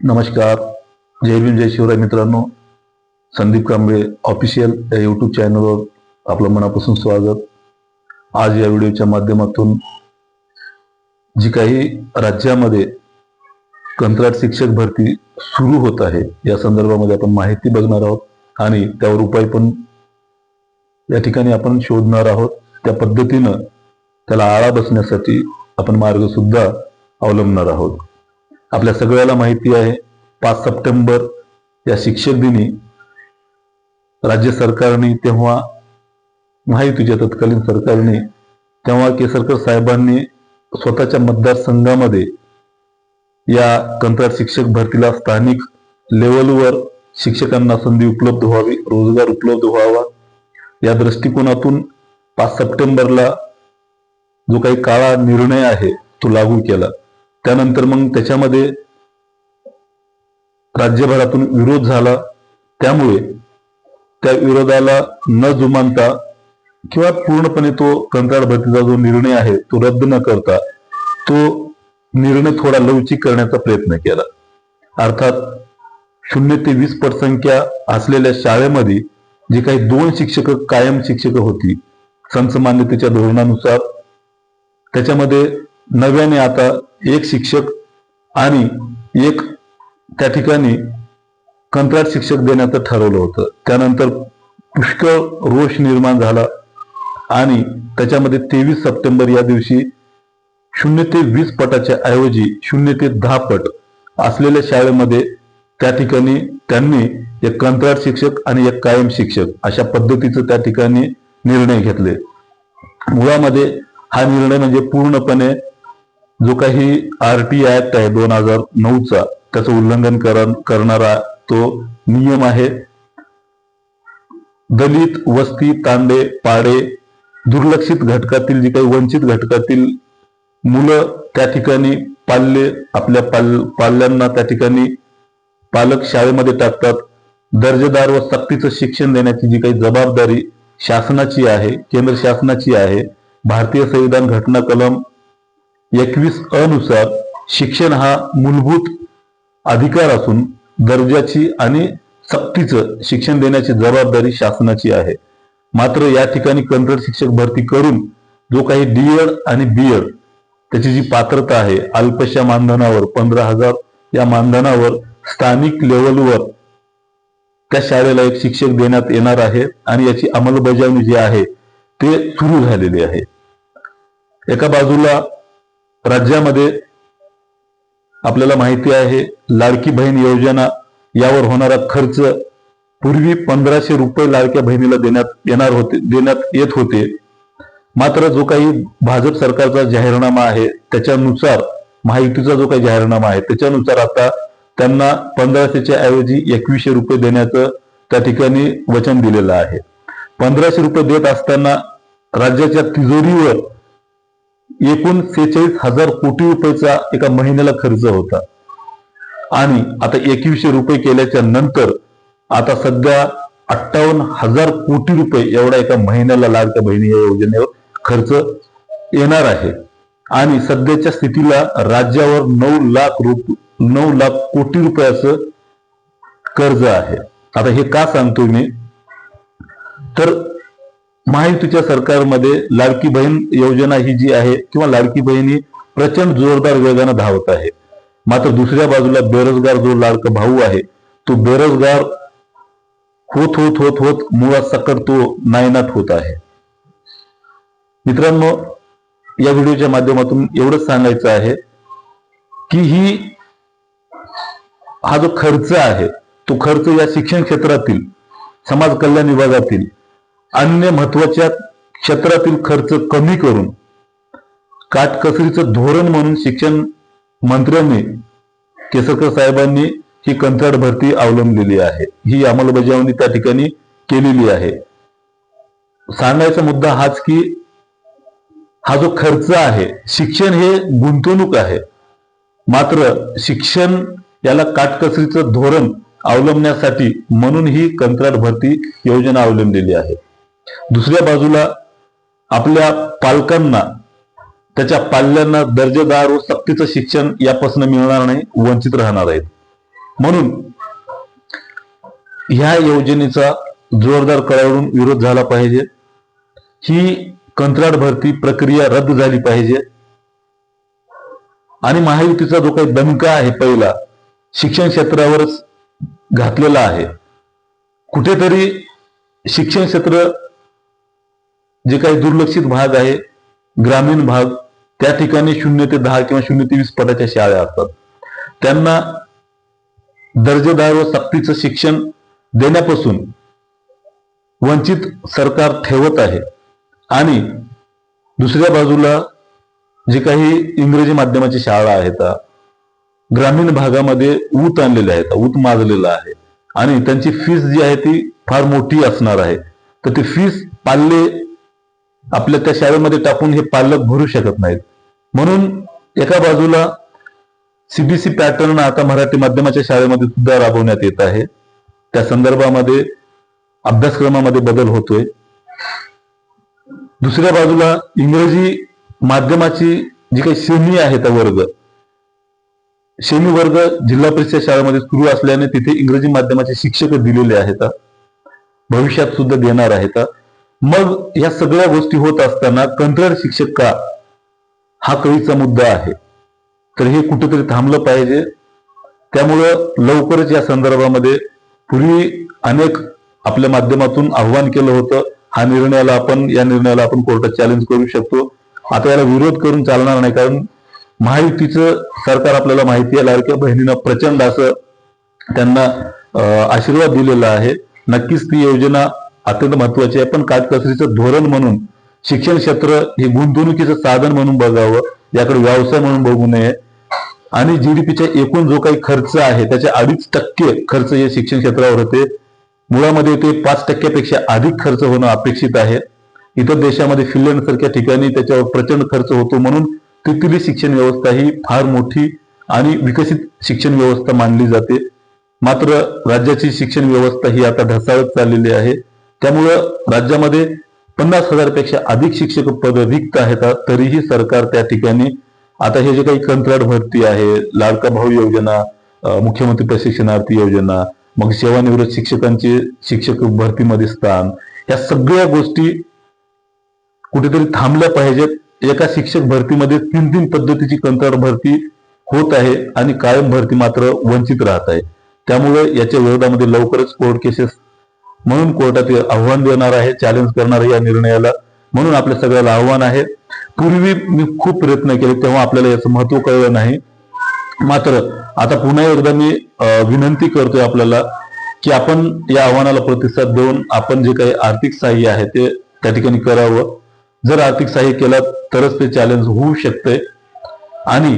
नमस्कार. जय भीम जय शिवराय मित्रांनो. संदीप कांबळे ऑफिशियल या यूट्यूब चॅनलवर आपलं मनापासून स्वागत. आज या व्हिडिओच्या माध्यमातून जी काही राज्यामध्ये कंत्राट शिक्षक भरती सुरू होत आहे या संदर्भामध्ये आपण माहिती बघणार आहोत आणि त्यावर उपाय पण या ठिकाणी आपण शोधणार आहोत. त्या पद्धतीनं त्याला आळा बसण्यासाठी आपण मार्ग सुद्धा अवलंबणार आहोत. आपल्या सगळ्याला माहिती आहे. पाच सप्टेंबर या शिक्षक दिनी राज्य सरकारने तेव्हा माहितीच्या तत्कालीन सरकारने तेव्हा केसरकर साहेबांनी स्वतःच्या मतदारसंघामध्ये या कंत्राट शिक्षक भरतीला स्थानिक लेवलवर शिक्षकांना संधी उपलब्ध व्हावी रोजगार उपलब्ध व्हावा. या दृष्टिकोनातून पाच सप्टेंबरला जो काही काळा निर्णय आहे तो लागू केला. त्यानंतर मग त्याच्यामध्ये राज्यभरातून विरोध झाला. त्यामुळे त्या विरोधाला न जुमानता किंवा पूर्णपणे तो कंत्राट भरतीचा जो निर्णय आहे तो रद्द न करता तो निर्णय थोडा लवचिक करण्याचा प्रयत्न केला. अर्थात शून्य ते वीस पटसंख्या असलेल्या शाळेमध्ये जी काही दोन शिक्षक कायम शिक्षक होती संच मान्यतेच्या धोरणानुसार त्याच्यामध्ये नव्याने आता एक शिक्षक आणि एक त्या ठिकाणी कंत्राट शिक्षक देण्याचं ठरवलं होतं. त्यानंतर पुष्कळ रोष निर्माण झाला आणि त्याच्यामध्ये तेवीस सप्टेंबर या दिवशी शून्य ते वीस पटाच्या ऐवजी शून्य ते दहा पट असलेल्या शाळेमध्ये त्या ठिकाणी त्यांनी एक कंत्राट शिक्षक आणि एक कायम शिक्षक अशा पद्धतीचं त्या ठिकाणी निर्णय घेतले. मुळामध्ये हा निर्णय म्हणजे पूर्णपणे जो काही आर टी ऍक्ट आहे दोन हजार नऊचा त्याचं उल्लंघन करणारा तो नियम आहे. दलित वस्ती तांडे पाडे दुर्लक्षित घटकातील जी काही वंचित घटकातील मुलं त्या ठिकाणी पाल्य आपल्या पाल पाल्यांना त्या ठिकाणी पालक शाळेमध्ये टाकतात. दर्जेदार व सक्तीचं शिक्षण देण्याची जी काही जबाबदारी शासनाची आहे केंद्र शासनाची आहे भारतीय संविधान घटना कलम एकवीस अनुसार शिक्षण हा मूलभूत अधिकार असून दर्जाची आणि सक्तीचं शिक्षण देण्याची जबाबदारी शासनाची आहे. मात्र या ठिकाणी कंत्राट शिक्षक भरती करून जो काही डीएड आणि बीएड त्याची जी पात्रता आहे अल्पशा मानधनावर पंधरा हजार या मानधनावर स्थानिक लेवलवर त्या शाळेला एक शिक्षक देण्यात येणार आहे आणि याची अंमलबजावणी जी आहे ते सुरू झालेली आहे. एका बाजूला राज्यामध्ये आपल्याला माहिती आहे लाडकी बहीण योजना यावर होणारा खर्च पूर्वी पंधराशे रुपये लाडक्या बहिणीला देण्यात येणार होते देण्यात येत होते. मात्र जो काही भाजप सरकारचा जाहीरनामा आहे त्याच्यानुसार महायुतीचा जो काही जाहीरनामा आहे त्याच्यानुसार आता त्यांना पंधराशेच्या ऐवजी एकवीसशे रुपये देण्याचं त्या ठिकाणी वचन दिलेलं आहे. पंधराशे रुपये देत असताना राज्याच्या तिजोरीवर एकूण सेहेचाळीस हजार कोटी रुपयाचा एका महिन्याला खर्च होता. आणि आता एकवीसशे रुपये केल्याच्यानंतर आता सध्या अठ्ठावन्न हजार कोटी रुपये एवढा एका महिन्याला लाडक्या बहिणी या योजनेवर खर्च येणार आहे. आणि सध्याच्या स्थितीला राज्यावर नऊ लाख रुप नऊ लाख कोटी रुपयाचं कर्ज आहे. आता हे का सांगतोय मी? तर महायुतीच्या सरकारमध्ये लाडकी बहीण योजना ही जी आहे किंवा लाडकी बहीण ही प्रचंड जोरदार वेगानं धावत आहे. मात्र दुसऱ्या बाजूला बेरोजगार जो लाडका भाऊ आहे तो बेरोजगार होत होत होत होत मुळात सकट तो नायनाट होत आहे. मित्रांनो या व्हिडिओच्या माध्यमातून एवढंच सांगायचं आहे की ही हा जो खर्च आहे तो खर्च या शिक्षण क्षेत्रातील समाज कल्याण विभागातील अन्य महत्त्वाच्या क्षेत्रातील खर्च कमी करून काटकसरीचं धोरण म्हणून शिक्षण मंत्र्यांनी केसरकर साहेबांनी ही कंत्राट भरती अवलंबलेली आहे. ही अंमलबजावणी त्या ठिकाणी केलेली आहे. सांगायचा मुद्दा हाच की हा जो खर्च आहे शिक्षण हे गुंतवणूक आहे. मात्र शिक्षण याला काटकसरीचं धोरण अवलंबण्यासाठी म्हणून ही कंत्राट भरती योजना अवलंबलेली आहे. दुसऱ्या बाजूला आपल्या पालकांना त्याच्या पाल्यांना दर्जेदार व सक्तीचं शिक्षण यापासून मिळणार नाही वंचित राहणार आहेत. म्हणून ह्या योजनेचा जोरदार कळावरून विरोध झाला पाहिजे. ही कंत्राट भरती प्रक्रिया रद्द झाली पाहिजे. आणि महायुतीचा जो काही दणका आहे पहिला शिक्षण क्षेत्रावरच घातलेला आहे. कुठेतरी शिक्षण क्षेत्र जे काही दुर्लक्षित भाग आहे ग्रामीण भाग त्या ठिकाणी शून्य ते दहा किंवा शून्य ते वीस पदाच्या शाळा असतात. त्यांना दर्जेदार व सक्तीचं शिक्षण देण्यापासून वंचित सरकार ठेवत आहे. आणि दुसऱ्या बाजूला जे काही इंग्रजी माध्यमाची शाळा आहेत ग्रामीण भागामध्ये ऊत आणलेले आहेत ऊत माजलेला आहे. आणि त्यांची फीस जी आहे ती फार मोठी असणार आहे. तर ती फीस पाल्ले आपल्या त्या शाळेमध्ये टाकून हे पालक भरू शकत नाहीत. म्हणून एका बाजूला सीबीसी पॅटर्न आता मराठी माध्यमाच्या शाळेमध्ये सुद्धा राबवण्यात येत आहे. त्या संदर्भामध्ये अभ्यासक्रमामध्ये बदल होतोय. दुसऱ्या बाजूला इंग्रजी माध्यमाची जी काही श्रेणी आहे त्या वर्ग श्रेणी वर्ग जिल्हा परिषद शाळेमध्ये सुरू असल्याने तिथे इंग्रजी माध्यमाचे शिक्षक दिलेले आहेत. भविष्यात सुद्धा देणार आहेत. मग या सगळ्या गोष्टी होत असताना कंत्राट शिक्षक का? हा कळीचा मुद्दा आहे. तर हे कुठेतरी थांबलं पाहिजे. त्यामुळं लवकरच या संदर्भामध्ये पूर्वी अनेक आपल्या माध्यमातून आव्हान केलं होतं. हा निर्णयाला आपण या निर्णयाला आपण कोर्टात चॅलेंज करू शकतो. आता याला विरोध करून चालणार नाही कारण महायुतीचं सरकार आपल्याला माहिती आहे लाडक्या बहिणीनं प्रचंड असं त्यांना आशीर्वाद दिलेला आहे. नक्कीच ती योजना अत्यंत महत्वाची आहे. पण काटकसरीचं धोरण म्हणून शिक्षण क्षेत्र हे गुंतवणुकीचं साधन म्हणून बघावं याकडे व्यवसाय म्हणून बघू नये. आणि जीडीपीचा एकूण जो काही खर्च आहे त्याच्या अडीच टक्के खर्च हे शिक्षण क्षेत्रावर होते. मुळामध्ये ते पाच टक्क्यापेक्षा अधिक खर्च होणं अपेक्षित आहे. इतर देशामध्ये फिनलंड सारख्या ठिकाणी त्याच्यावर प्रचंड खर्च होतो म्हणून तिथली शिक्षण व्यवस्था ही फार मोठी आणि विकसित शिक्षण व्यवस्था मानली जाते. मात्र राज्याची शिक्षण व्यवस्था ही आता ढसाळत चाललेली आहे. त्यामुळं राज्यामध्ये पन्नास हजारपेक्षा अधिक शिक्षक पद रिक्त आहेत तरीही सरकार त्या ठिकाणी आता हे जे काही कंत्राट भरती आहे लाडका भाऊ योजना मुख्यमंत्री प्रशिक्षणार्थी योजना मग सेवानिवृत्त शिक्षकांचे शिक्षक भरतीमध्ये स्थान या सगळ्या गोष्टी कुठेतरी थांबल्या पाहिजेत. एका शिक्षक भरतीमध्ये तीन तीन पद्धतीची कंत्राट भरती होत आहे आणि कायम भरती मात्र वंचित राहत आहे. त्यामुळे याच्या विरोधामध्ये लवकरच कोर्ट केसेस म्हणून कोर्टात आव्हान देणार आहे चॅलेंज करणार आहे या निर्णयाला. म्हणून आपल्या सगळ्याला आव्हान आहे. पूर्वी मी खूप प्रयत्न केले तेव्हा आपल्याला याचं महत्त्व कळलं नाही. मात्र आता पुन्हा एकदा मी विनंती करतोय आपल्याला की आपण या आव्हानाला प्रतिसाद देऊन आपण जे काही आर्थिक सहाय्य आहे ते त्या ठिकाणी करावं. जर आर्थिक सहाय्य केला तरच ते चॅलेंज होऊ शकते आणि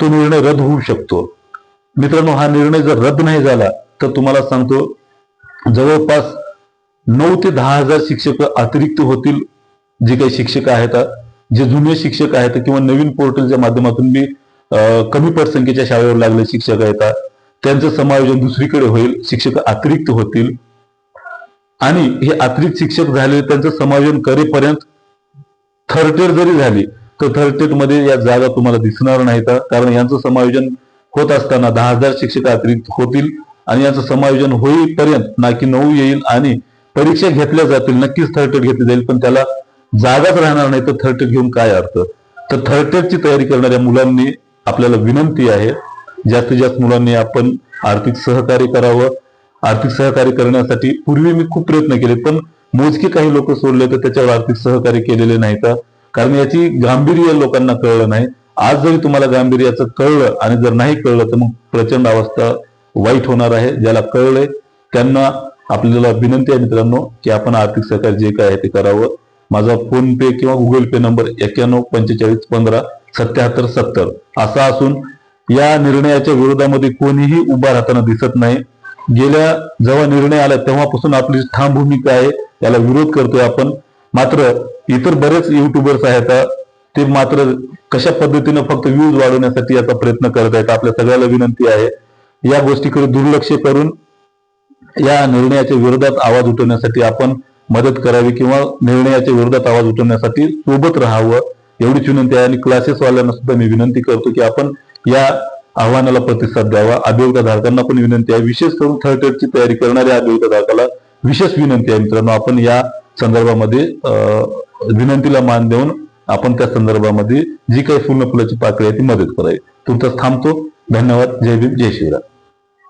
तो निर्णय रद्द होऊ शकतो. मित्रांनो हा निर्णय जर रद्द नाही झाला तर तुम्हाला सांगतो जवळपास नऊ ते दहा हजार शिक्षक अतिरिक्त होतील जे काही शिक्षक आहेत जे जुने शिक्षक आहेत किंवा नवीन पोर्टलच्या माध्यमातून मी कमी पटसंख्येच्या शाळेवर लागले शिक्षक आहेत त्यांचं समायोजन दुसरीकडे होईल शिक्षक अतिरिक्त होतील. आणि हे अतिरिक्त शिक्षक झाले त्यांचं समायोजन करेपर्यंत थर्ड टेट जरी झाली तर थर्ड टेटमध्ये या जागा तुम्हाला दिसणार नाहीत. कारण यांचं समायोजन होत असताना दहा हजार शिक्षक अतिरिक्त होतील. आणि याचं समायोजन होईपर्यंत नाकी नऊ येईल आणि परीक्षा घेतल्या जातील. नक्कीच थर्ड टेट घेतली जाईल पण त्याला जागाच राहणार नाही. तर थर्ड टेट घेऊन काय अर्थ? तर थर्ड टेटची तयारी करणाऱ्या मुलांनी आपल्याला विनंती आहे जास्तीत जास्त मुलांनी आपण आर्थिक सहकार्य करावं. आर्थिक सहकार्य करण्यासाठी पूर्वी मी खूप प्रयत्न केले पण मोजके काही लोक सोडले तर त्याच्यावर आर्थिक सहकार्य केलेले नाही का? कारण याची गांभीर्य लोकांना कळलं नाही. आज जरी तुम्हाला गांभीर्याचं कळलं आणि जर नाही कळलं तर मग प्रचंड अवस्था वाईट होणार आहे ज्याला कळलंय त्यांना आपल्याला विनंती आहे मित्रांनो की आपण आर्थिक सहकार्य जे काय आहे ते करावं. माझा फोन पे किंवा गुगल पे नंबर एक्क्याण्णव पंचेचाळीस पंधरा सत्याहत्तर सत्तर असा असून या निर्णयाच्या विरोधामध्ये कोणीही उभा राहताना दिसत नाही. गेल्या जेव्हा निर्णय आला तेव्हापासून आपली ठाम भूमिका आहे याला विरोध करतोय आपण. मात्र इतर बरेच युट्यूबर्स आहेत ते मात्र कशा पद्धतीनं फक्त व्ह्यूज वाढवण्यासाठी याचा प्रयत्न करत आहेत आपल्या सगळ्याला विनंती आहे. या गोष्टीकडे दुर्लक्ष करून या निर्णयाच्या विरोधात आवाज उठवण्यासाठी आपण मदत करावी किंवा निर्णयाच्या विरोधात आवाज उठवण्यासाठी सोबत राहावं एवढीच विनंती आहे. आणि क्लासेसवाल्यांना सुद्धा मी विनंती करतो की आपण या आव्हानाला प्रतिसाद द्यावा. अभियोगा पण विनंती आहे. विशेष करून थर्ड एडची तयारी करणाऱ्या अभियोगा विशेष विनंती आहे मित्रांनो. आपण या संदर्भामध्ये अं, विनंतीला मान देऊन आपण त्या संदर्भामध्ये जी काही फुलं फुलाची पाकळी आहे ती मदत करावी. तुमचाच थांबतो. धन्यवाद. जय भीम. जय शिवराय